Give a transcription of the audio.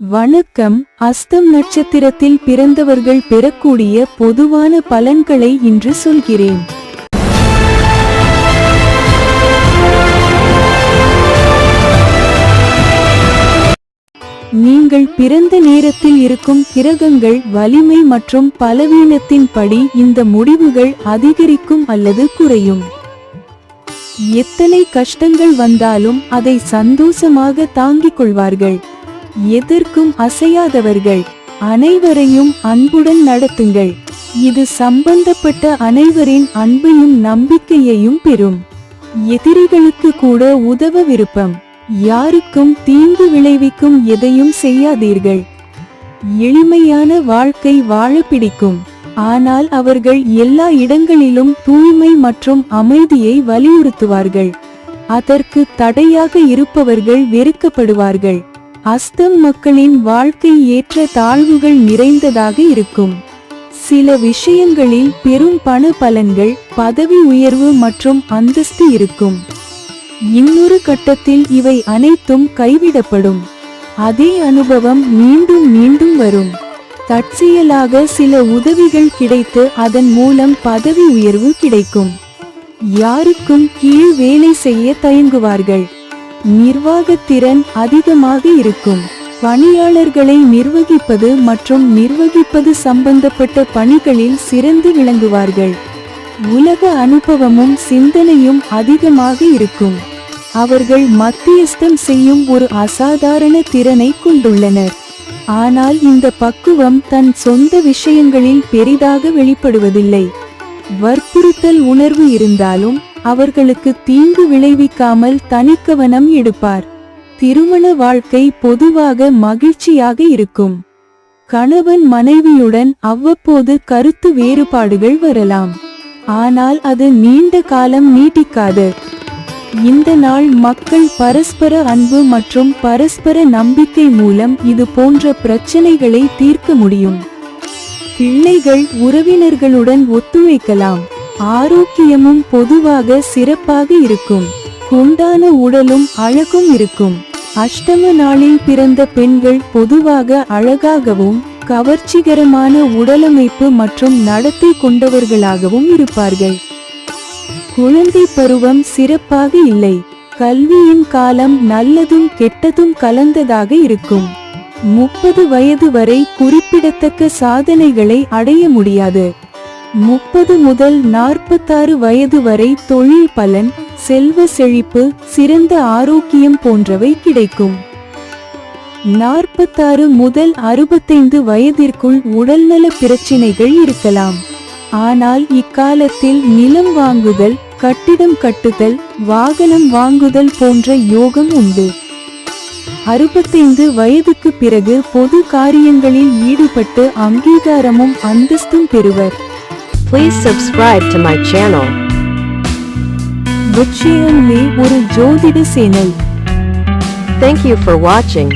வணக்கம். அஸ்தம் நட்சத்திரத்தில் பிறந்தவர்கள் பெறக்கூடிய பொதுவான பலன்களை இன்று சொல்கிறேன். நீங்கள் பிறந்த நேரத்தில் இருக்கும் கிரகங்கள் வலிமை மற்றும் பலவீனத்தின் படி இந்த முடிவுகள் அதிகரிக்கும் அல்லது குறையும். எத்தனை கஷ்டங்கள் வந்தாலும் அதை சந்தோஷமாக தாங்கிக் கொள்வார்கள். எதற்கும் அசையாதவர்கள். அனைவரையும் அன்புடன் நடத்துங்கள். இது சம்பந்தப்பட்ட அனைவரின் அன்பையும் நம்பிக்கையையும் பெறும். எதிரிகளுக்கு கூட உதவ விருப்பம். யாருக்கும் தீங்கு விளைவிக்கும் எதையும் செய்யாதீர்கள். எளிமையான வாழ்க்கை வாழ பிடிக்கும். ஆனால் அவர்கள் எல்லா இடங்களிலும் தூய்மை மற்றும் அமைதியை வலியுறுத்துவார்கள். அதற்கு தடையாக இருப்பவர்கள் வெறுக்கப்படுவார்கள். அஸ்தம் மக்களின் வாழ்க்கை ஏற்ற தாழ்வுகள் நிறைந்ததாக இருக்கும். சில விஷயங்களில் பெரும் பண பலன்கள் பதவி உயர்வு மற்றும் அந்தஸ்து இருக்கும். இன்னொரு கட்டத்தில் இவை அனைத்தும் கைவிடப்படும். அதே அனுபவம் மீண்டும் மீண்டும் வரும். தற்செயலாக சில உதவிகள் கிடைத்து அதன் மூலம் பதவி உயர்வு கிடைக்கும். யாருக்கும் கீழ் வேலை செய்ய தயங்குவார்கள். நிர்வாகத்திறன் அதிகமாக இருக்கும். பணியாளர்களை நிர்வகிப்பது மற்றும் நிர்வகிப்பது சம்பந்தப்பட்ட பணிகளில் சிறந்து விளங்குவார்கள். உலக அனுபவமும் சிந்தனையும் அதிகமாக இருக்கும். அவர்கள் மத்தியஸ்தம் செய்யும் ஒரு அசாதாரண திறனை கொண்டுள்ளனர். ஆனால் இந்த பக்குவம் தன் சொந்த விஷயங்களில் பெரிதாக வெளிப்படுவதில்லை. வற்புறுத்தல் உணர்வு இருந்தாலும் அவர்களுக்கு தீங்கு விளைவிக்காமல் தனிக்கவனம் எடுப்பார். திருமண வாழ்க்கை பொதுவாக மகிழ்ச்சியாக இருக்கும். கணவன் மனைவியுடன் அவ்வப்போது கருத்து வேறுபாடுகள் வரலாம். ஆனால் அது நீண்ட காலம் நீட்டிக்காது. இந்த நாள் மக்கள் பரஸ்பர அன்பு மற்றும் பரஸ்பர நம்பிக்கை மூலம் இது போன்ற பிரச்சனைகளை தீர்க்க முடியும். பிள்ளைகள் உறவினர்களுடன் ஒத்துழைக்கலாம். ஆரோக்கியமும் பொதுவாக சிறப்பாக இருக்கும். குண்டான உடலும் அழகும் இருக்கும். அஷ்டம நாளில் பிறந்த பெண்கள் பொதுவாக அழகாகவும் கவர்ச்சிகரமான உடலமைப்பு மற்றும் நடத்தை கொண்டவர்களாகவும் இருப்பார்கள். குழந்தை பருவம் சிறப்பாக இல்லை. கல்வியின் காலம் நல்லதும் கெட்டதும் கலந்ததாக இருக்கும். முப்பது வயது வரை குறிப்பிடத்தக்க சாதனைகளை அடைய முடியாது. முப்பது முதல் நாற்பத்தாறு வயது வரை தொழில் பலன் செல்வ செழிப்பு சிறந்த ஆரோக்கியம் போன்றவை கிடைக்கும். நாற்பத்தாறு முதல் அறுபத்தைந்து வயதிற்குள் உடல்நல பிரச்சினைகள் இருக்கலாம். ஆனால் இக்காலத்தில் நிலம் வாங்குதல் கட்டிடம் கட்டுதல் வாகனம் வாங்குதல் போன்ற யோகம் உண்டு. அறுபத்தைந்து வயதுக்கு பிறகு பொது காரியங்களில் ஈடுபட்டு அங்கீகாரமும் அந்தஸ்தும் பெறுவர். Please subscribe to my channel. விஷயங்களே ஒரு ஜோதிட channel Thank you for watching.